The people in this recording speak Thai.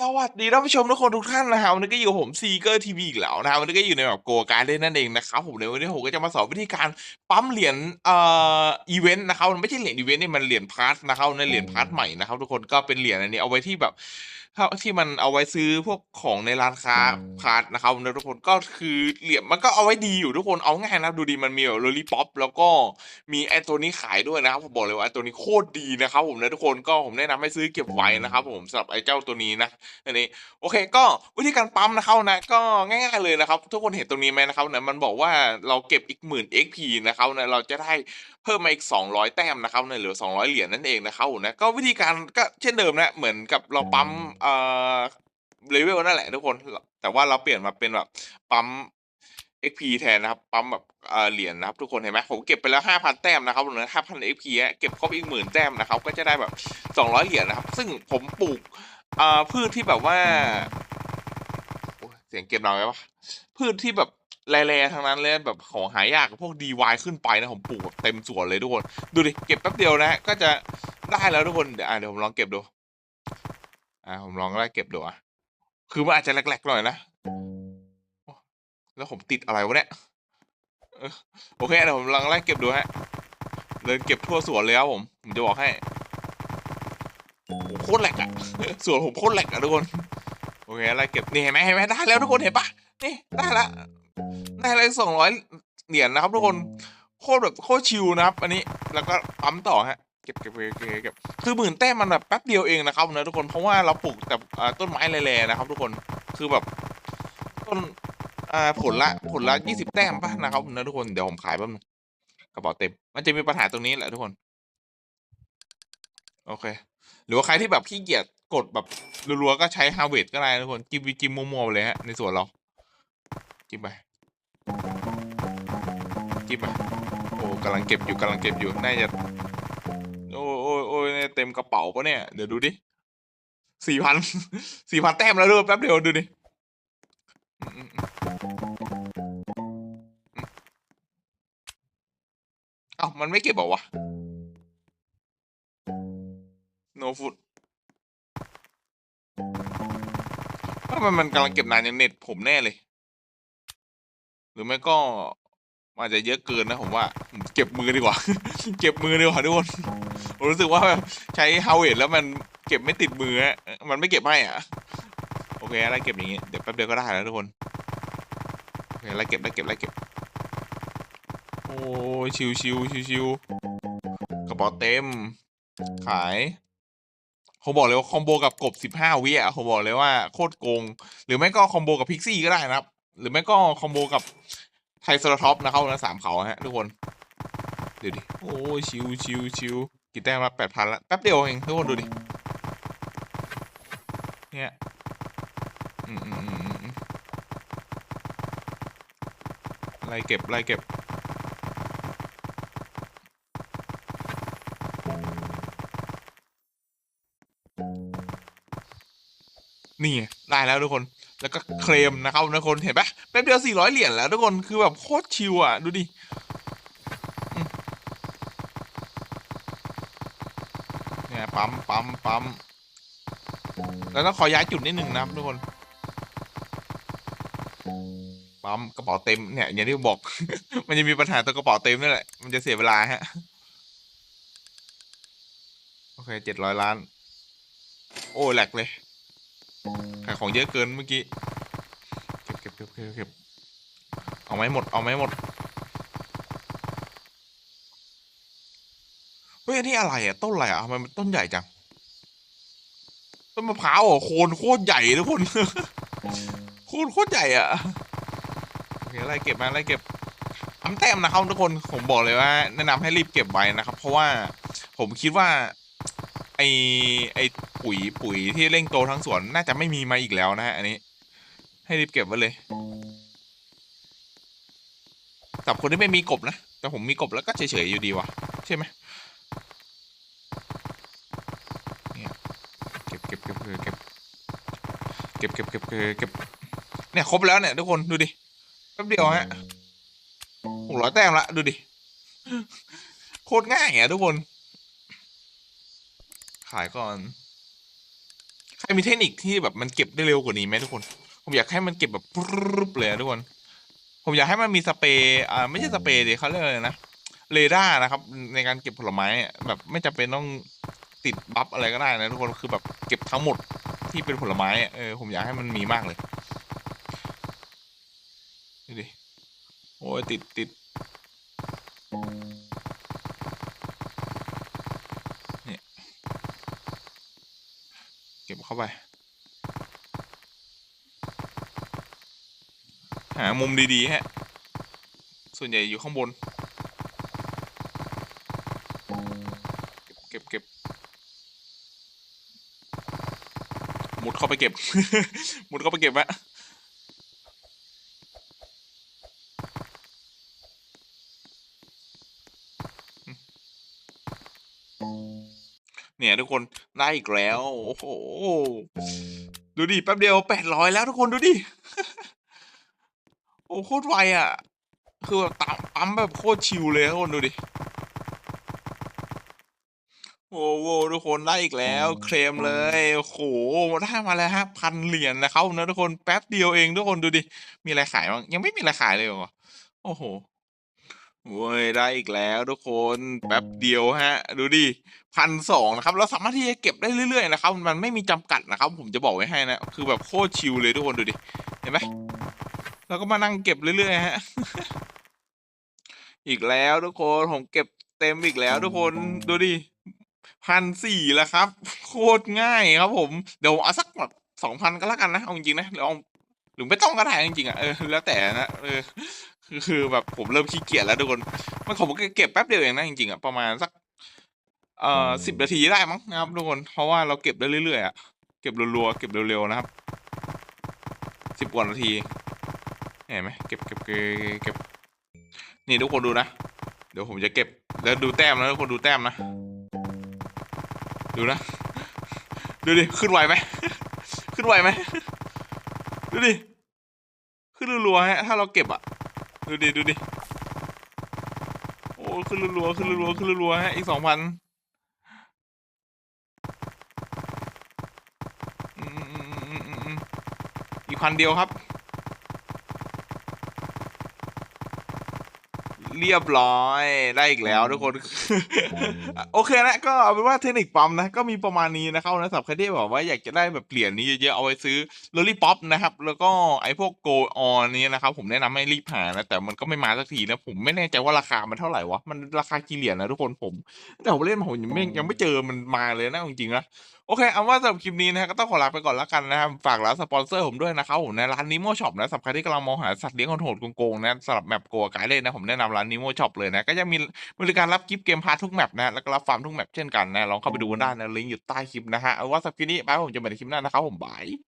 สวัสดีท่านผู้ชมทุกคนทุกท่านนะครับวันนี้ก็อยู่กับผมซีเกอร์ทีวีอีกแล้วนะครับวันนี้ก็อยู่ในแบบโกการเล่นนั่นเองนะครับผมในวันนี้ผมก็จะมาสอนวิธีการปั๊มเหรียญเอ่ออีเวนต์นะครับมันไม่ใช่เหรียญอีเวนต์นี่มันเหรียญพาร์ทนะครับในเหรียญพาร์ทใหม่นะครับทุกคนก็เป็นเหรียญอันนี้เอาไว้ที่แบบ ถ้าที่มันเอาไว้ซื้อพวกของในร้านค้าพาร์ทนะครับนะทุกคนก็คือเหรียญมันก็เอาไว้ดีอยู่ทุกคนเอาง่ายนะดูดีมันมีแบบโลลี่ป๊อปแล้วก็มีไอตัวนี้ขายด้วยนะครับผมบอกเลยว่าไอตัวนี้โคตรดีนะครับผมนะทุกคนก็ผมแนะนำให้ซื้อเก็บไว้นะครับผมสำหรับไอเจ้าตัวนี้นะอันนี้โอเค ก็วิธีการปั๊มนะครับนะก็ง่าย ๆเลยนะครับ ทุกคนเห็นตรงนี้ไหมนะครับนะมันบอกว่าเราเก็บอีกหมื่น XP นะครับนะเราจะได้เพิ่มมาอีก 200 แต้มนะครับนะเหลือ 200 เหรียญนั่นเองนะครับผมนะก็วิธีการก็เช่นเดิมนะเหมือนกับเราปั๊มเอ่อเลเวลนั่นแหละทุกคน แต่ว่าเราเปลี่ยนมาเป็นแบบปั๊ม XP แทนนะครับ ปั๊มแบบเอ่อเหรียญนะครับ ทุกคนเห็นไหมผมเก็บไปแล้ว5,000แต้มนะครับเหลือ5,000 XP เก็บครบอีกหมื่นแต้มนะครับ ก็จะได้แบบ200เหรียญนะครับ ซึ่งผมปลูกอ่าพืชที่แบบว่าเสียงเก็บเราไว้ปะพืชที่แบบแร่ๆทั้งนั้นเลยแบบของหายากพวกดีวายขึ้นไปนะผมปลูกแบบเต็มสวนเลยทุกคน ดูดิเก็บแป๊บเดียวนะก็จะได้แล้วทุกคนเดี๋ยวเดี๋ยวผมลองเก็บดู อ่าผมลองไล่เก็บดูอะคือมันอาจจะแหลกๆหน่อยนะแล้วผมติดอะไรวะเนี่ยโอเคเดี๋ยวผมลองไล่เก็บดูฮะเดินเก็บทั่วสวนเลยครับผมผมจะบอกให้โคตรแหลกอะสวนผมโคตรแหลกอะทุกคนโอเคอะไรเก็บนี่เห็นไหมเห็นไหมได้แล้วทุกคนเห็นปะนี่ได้ละได้เลยสองร้อยเหรียญนะครับทุกคนโคตรแบบโคตรชิลนะครับ อันนี้แล้วก็ปั๊มต่อฮะ เก็บเก็บเก็บเก็บเก็บคือหมื่นแต้มมันแบบแป๊บเดียวเองนะครับนะทุกคนเพราะว่าเราปลูกแต่ต้นไม้แร่ๆนะครับ ทุกคนคือแบบต้นผลละผลละยี่สิบแต้มป่ะนะครับนะทุกคนเดี๋ยวผมขายแป๊บนึงกระเป๋าเต็ม มันจะมีปัญหาตรงนี้แหละทุกคน โอเค หรือว่าใครที่แบบขี้เกียจกดแบบรัวๆก็ใช้ฮาเวดก็ได้ทุกคนจิ้มวิจิ้มมัวๆเลยฮะในส่วนเราจิ้มไปจิ้มไปโอ้กำลังเก็บอยู่กำลังเก็บอยู่น่าจะ เต็มกระเป๋าปะเนี่ย เดี๋ยวดูดิสี่พันสี่พันแต้มแล้วด้วยแป๊บเดียวดูดิเอ้ามันไม่เก็บบอกวะ no food ถ้ามันมันกำลังเก็บนานอย่างเน็ตผมแน่เลย หรือไม่ก็ อาจจะเยอะเกินนะผมว่า เก็บมือดีกว่า เก็บมือดีกว่าทุกคนผมรู้สึกว่าแบบใช้ฮาวเวดแล้วมันเก็บไม่ติดมือฮะมันไม่เก็บให้อะโอเคอะไรเก็บอย่างงี้เดี๋ยวแป๊บเดียวก็ได้แล้วทุกคนโอเคอะไรเก็บอะไรเก็บอะไรเก็บโอ้ชิวชิวชิวชิวกระเป๋าเต็ม ขายผมบอกเลยว่าคอมโบกับกบสิบห้าวิอะผมบอกเลยว่าโคตรโกง หรือไม่ก็คอมโบกับพิกซี่ก็ได้นะครับ หรือไม่ก็คอมโบกับ ไทโซรท็อปนะครับนะสามเขาฮะทุกคนดูดิโอ้ยชิวชิวชิวกี่แต้มละแปดพันละแป๊บเดียวเองทุกคนดูดิเนี่ยอืมอืมอืมอืมอืมไล่เก็บไล่เก็บนี่ได้แล้วทุกคน แล้วก็เคลมนะครับทุกคนเห็นปะแป๊บเดียวสี่ร้อยเหรียญแล้วทุกคนคือแบบโคตรชิวอะ ดูดิเนี่ยปั๊มปั๊มปั๊มแล้วต้องขอย้ายจุดนิดหนึ่งนะครับทุกคนปั๊มกระเป๋าเต็มเนี่ยอย่างที่บอก มันจะมีปัญหาตัวกระเป๋าเต็มนี่แหละมันจะเสียเวลาฮะโอเคเจ็ดร้อยล้าน โอ้แหลกเลย ขายของเยอะเกินเมื่อกี้ เก็บเก็บเก็บเก็บเก็บเอาไหมหมด เอาไหมหมด เฮ้ยอันนี้อะไรอะ ต้นอะไรอะทำไมมันต้นใหญ่จัง ต้นมะพร้าวอะโคนโคตรใหญ่ทุกคน โคนโคตรใหญ่อะโอเคไล่เก็บมาไล่เก็บทำแต้มนะครับทุกคน ผมบอกเลยว่า แนะนำให้รีบเก็บไว้นะครับ เพราะว่าผมคิดว่า อไอปุ๋ยปุ๋ยที่เร่งโตทั้งสวนน่าจะไม่มีมาอีกแล้วนะฮะอันนี้ ให้รีบเก็บไว้เลยสับคนที่ไม่มีกบนะ แต่ผมมีกบแล้วก็เฉยๆอยู่ดีวะใช่ไหมเนี่ยเก็บเก็บเก็บเก็บเก็บเก็บเก็บเก็บเก็บเก็บเนี่ยครบแล้วเนี่ยทุกคนดูดิแป๊บเดียวฮะหกร้อยแต้มละดูดิโคตรง่ายอะทุกคน ขายก่อน ใครมีเทคนิคที่แบบมันเก็บได้เร็วกว่านี้ไหมทุกคน ผมอยากให้มันเก็บแบบปุ๊บเลยทุกคน ผมอยากให้มันมีสเปรย์อ่าไม่ใช่สเปรย์ดิเขาเรียกอะไรนะเรดาร์นะครับ ในการเก็บผลไม้อะแบบไม่จำเป็นต้องติดบัฟอะไรก็ได้นะทุกคนคือแบบเก็บทั้งหมดที่เป็นผลไม้อะเออผมอยากให้มันมีมากเลยดูดิโอ้ยติดติดเนี่ย เข้าไป หามุมดีๆฮะ ส่วนใหญ่อยู่ข้างบน เก็บเก็บเก็บมุดเข้าไปเก็บ มุดเข้าไปเก็บวะ เนี่ยทุกคนได้อีกแล้วโอ้โหดูดิแป๊บเดียวแปดร้อยแล้วทุกคนดูดิ โอ้โคตรไวอะ คือแบบตามปั๊มแบบโคตรชิลเลยทุกคนดูดิโอ้โหทุกคนได้อีกแล้วเคลมเลยโอ้โหได้มาแล้วฮะพันเหรียญนะครับนะทุกคนแป๊บเดียวเองทุกคนดูดิมีอะไรขายบ้างยังไม่มีอะไรขายเลยเหรอโอ้โห โว้ยได้อีกแล้วทุกคนแป๊บเดียวฮะ ดูดิพันสองนะครับเราสามารถที่จะเก็บได้เรื่อยๆนะครับ มันไม่มีจำกัดนะครับ ผมจะบอกไว้ให้นะ คือแบบโคตรชิลเลยทุกคนดูดิ เห็นไหมเราก็มานั่งเก็บเรื่อยๆฮะ อีกแล้วทุกคนผมเก็บเต็มอีกแล้วทุกคนดูดิพันสี่แล้วครับ โคตรง่ายครับ ผมเดี๋ยวเอาสักแบบสองพันก็แล้วกันนะเอาจริงๆนะลองหรือไม่ต้องก็ได้จริงๆอะเออแล้วแต่นะเออ คือคือแบบผมเริ่มขี้เกียจแล้วทุกคนมันผมก็เก็บแป๊บเดียวเองนะจริงๆอะประมาณสักเอ่อสิบนาทีได้มั้งนะครับทุกคนเพราะว่าเราเก็บได้เรื่อยๆอะเก็บรัวๆเก็บเร็วๆนะครับสิบกว่านาทีเห็นไหมเก็บเก็บเก็บเก็บนี่ทุกคนดูนะเดี๋ยวผมจะเก็บแล้วดูแต้มนะทุกคนดูแต้มนะ ดูนะ ดูดิขึ้นไหวไหมขึ้นไหวไหมดูดิขึ้นรัวๆฮะถ้าเราเก็บอะ ดูดิ ดูดิ โอ้ขึ้นรัวๆขึ้นรัวๆขึ้นรัวๆฮะ อีกสองพันอีกพันเดียวครับ เรียบร้อย ได้อีกแล้วทุกคน โอเคนะ ก็เอาเป็นว่าเทคนิคปั๊มนะ ก็มีประมาณนี้นะครับนะสำหรับใครที่แบบว่าอยากจะได้แบบเหรียญนี้เยอะๆ เอาไว้ซื้อลอลี่ป๊อปนะครับ แล้วก็ไอ้พวกโกออนนี้นะครับ ผมแนะนำให้รีบหานะ แต่มันก็ไม่มาสักทีนะ ผมไม่แน่ใจว่าราคามันเท่าไหร่วะ มันราคากี่เหรียญนะทุกคนผม แต่ผมเล่นมาผมยังไม่ยังไม่เจอมันมาเลยนะจริงๆนะโอเคเอาว่าสำหรับคลิปนี้นะฮะก็ต้องขอลาไปก่อนแล้วกันนะครับฝากร้านสปอนเซอร์ผมด้วยนะครับผมในร้านนิโมช็อปนะสำหรับใครที่กำลังมองหาสัตว์เลี้ยงโหดโกงๆนะสำหรับแมปโกกายเล่นนะผมแนะนำร้านนิโมช็อปเลยนะก็จะมีบริการรับกิฟต์เกมพาร์ททุกแมปนะแล้วก็รับฟาร์มทุกแมปเช่นกันนะลองเข้าไปดูกันได้นะลิงก์อยู่ใต้คลิปนะฮะเอาว่าสำหรับคลิปนี้ไปผมจะไปในคลิปหน้านะครับผมบาย